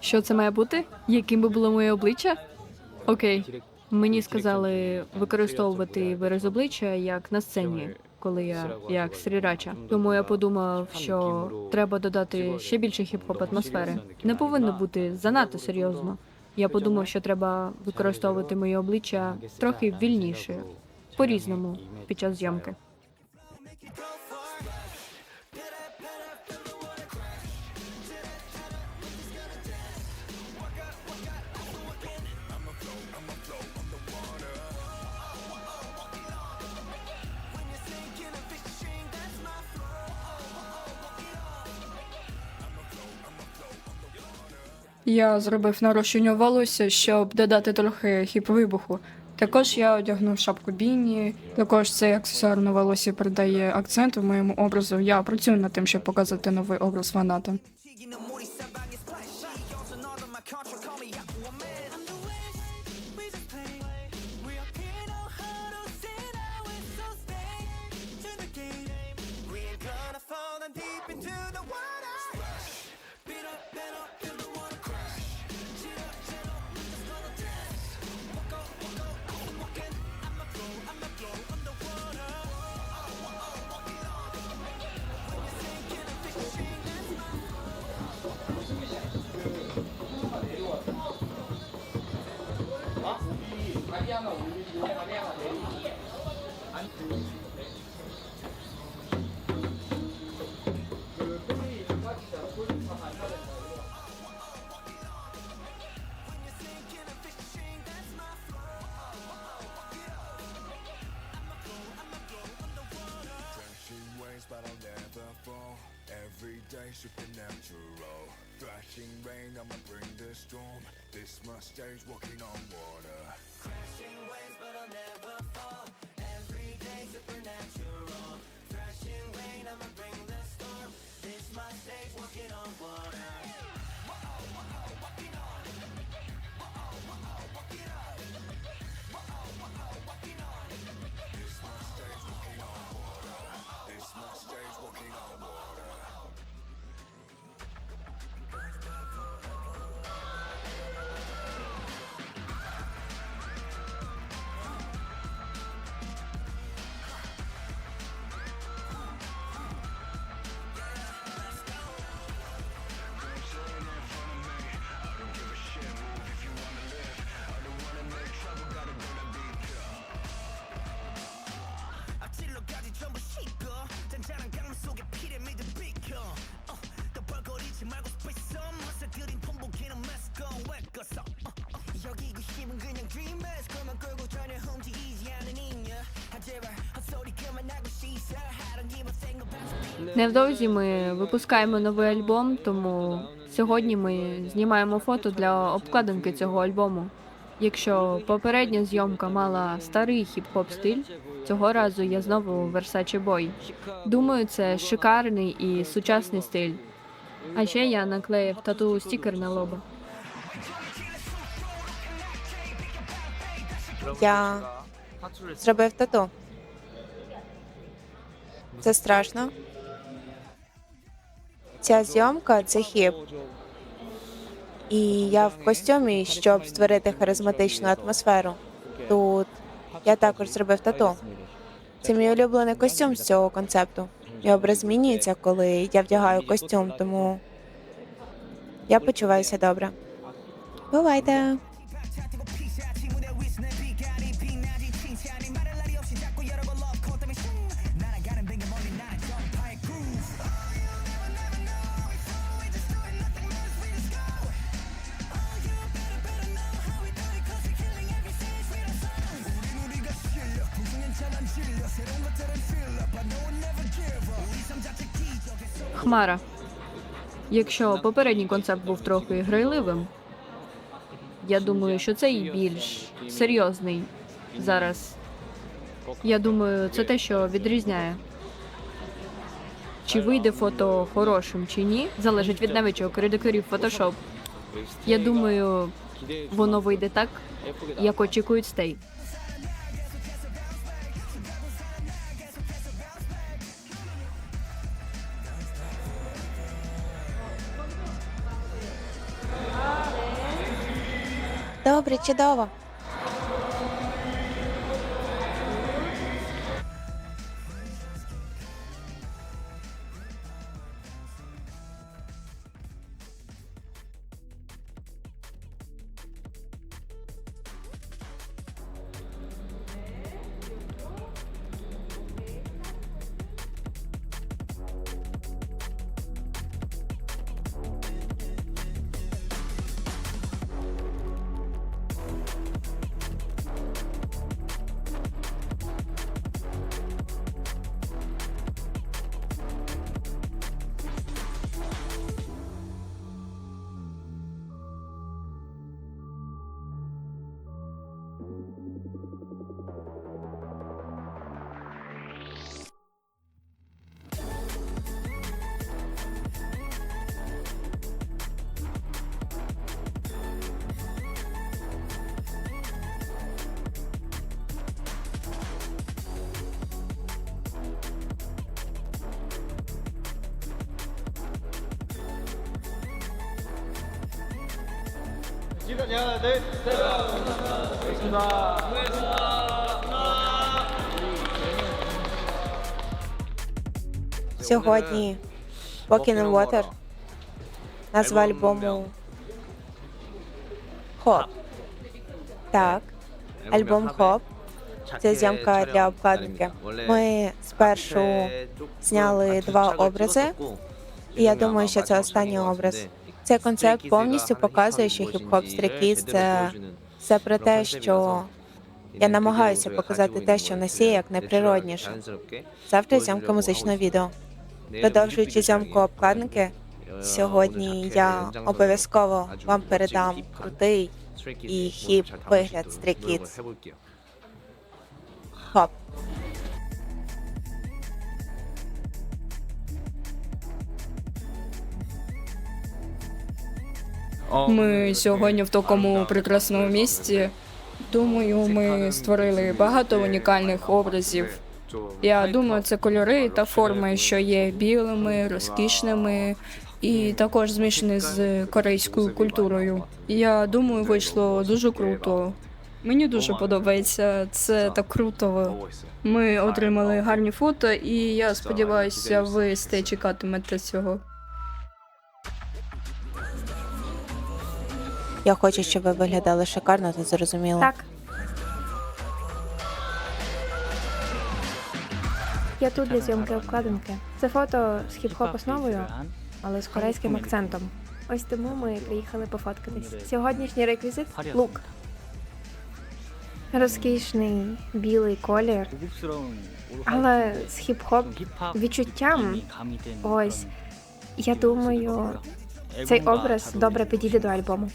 Що це має бути? Яким би було моє обличчя? Окей. Мені сказали використовувати вираз обличчя як на сцені, коли я як срірача. Тому я подумав, що треба додати ще більше хіп-хоп атмосфери. Не повинно бути занадто серйозно. Я подумав, що треба використовувати моє обличчя трохи вільніше, по-різному під час зйомки. Я зробив нарощення волосся, щоб додати трохи хіп-вибуху. Також я одягнув шапку біні. Також цей аксесуар на волосі придає акцент у моєму образу. Я працюю над тим, щоб показати новий образ фаната. But I'll never fall. Every day supernatural. Thrashing rain, I'ma bring the storm. This mustache walking on water. umbrella, bring the storm. This my stage, walking on water. Невдовзі ми випускаємо новий альбом, тому сьогодні ми знімаємо фото для обкладинки цього альбому. Якщо попередня зйомка мала старий хіп-хоп стиль, цього разу я знову Versace Boy. Думаю, це шикарний і сучасний стиль. А ще я наклеїв тату стікер на лоба. Я зробив тату. Це страшно. Ця зйомка це хіп. І я в костюмі, щоб створити харизматичну атмосферу. Тут я також зробив тату. Це мій улюблений костюм з цього концепту. Мій образ змінюється, коли я вдягаю костюм, тому я почуваюся добре. Бувайте! Хмара. Якщо попередній концепт був трохи грайливим, я думаю, що цей більш серйозний зараз. Я думаю, це те, що відрізняє. Чи вийде фото хорошим чи ні, залежить від навичок редакторів Photoshop. Я думаю, воно вийде так, як очікують стей. Добре, чудово. Сьогодні Walking in Water. Назва альбому Хоп. Так, альбом Хоп. Це зйомка для обкладинки. Ми спершу зняли два образи, і я думаю, що це останній образ. Цей концепт повністю показує, що хіп-хоп стрікіт це все про те, що я намагаюся показати те, що на сі як найприродніше. Завтра зйомка музичного відео. Продовжуючи зйомку обкладинки, сьогодні я обов'язково вам передам крутий і хіп вигляд Kids. хоп. Ми сьогодні в такому прекрасному місці. Думаю, ми створили багато унікальних образів. Я думаю, це кольори та форми, що є білими, розкішними і також змішані з корейською культурою. Я думаю, вийшло дуже круто. Мені дуже подобається. Це так круто. Ми отримали гарні фото, і я сподіваюся, ви сте чекатимете цього. Я хочу, щоб ви виглядали шикарно та зрозуміло. Так. Я тут для зйомки обкладинки. Це фото з хіп-хоп основою, але з корейським акцентом. Ось тому ми приїхали пофоткатись. Сьогоднішній реквізит лук. Розкішний білий колір, але з хіп-хоп відчуттям. Ось я думаю, цей образ добре підійде до альбому.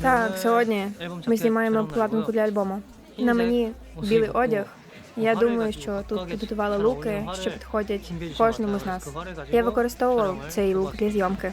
Так, сьогодні ми знімаємо обкладинку для альбому. На мені білий одяг. Я думаю, що тут підготували луки, що підходять кожному з нас. Я використовував цей лук для зйомки.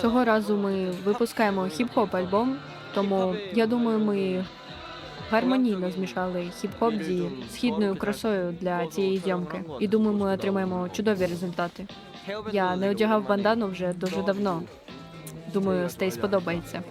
Цього разу ми випускаємо хіп-хоп альбом, тому я думаю, ми гармонійно змішали хіп-хоп зі східною красою для цієї зйомки. І думаю, ми отримаємо чудові результати. Я не одягав бандану вже дуже давно. Думаю, Стей сподобається.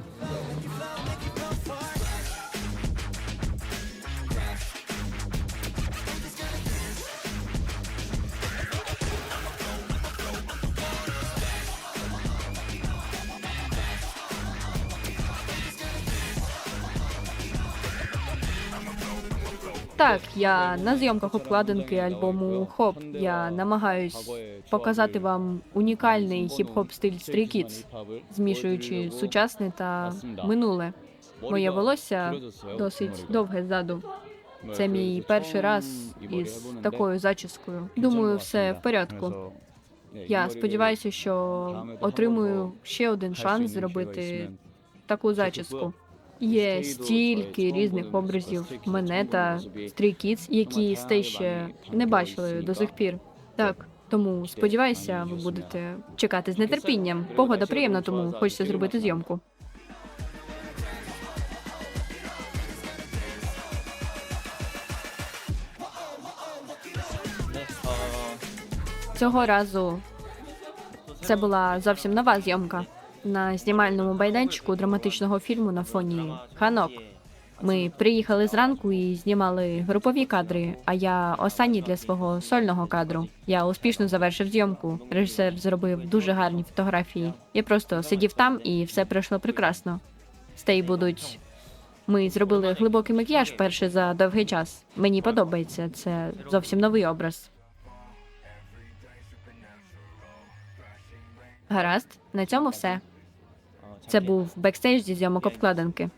Так, я на зйомках обкладинки альбому Хоп. Я намагаюсь показати вам унікальний хіп-хоп стиль Stray Kids, змішуючи сучасне та минуле. Моє волосся досить довге ззаду. Це мій перший раз із такою зачіскою. Думаю, все в порядку. Я сподіваюся, що отримую ще один шанс зробити таку зачіску. Є стільки різних образів мене та Stray Kids, які сте ще не бачили до сих пір. Так, тому сподіваюся, ви будете чекати з нетерпінням. Погода приємна, тому хочеться зробити зйомку. Цього разу це була зовсім нова зйомка на знімальному майданчику драматичного фільму на фоні Ханок. Ми приїхали зранку і знімали групові кадри, а я останній для свого сольного кадру. Я успішно завершив зйомку. Режисер зробив дуже гарні фотографії. Я просто сидів там і все пройшло прекрасно. Стей будуть. Ми зробили глибокий макіяж перше за довгий час. Мені подобається. Це зовсім новий образ. Гаразд, на цьому все. Це був бекстейдж зі зйомок обкладинки.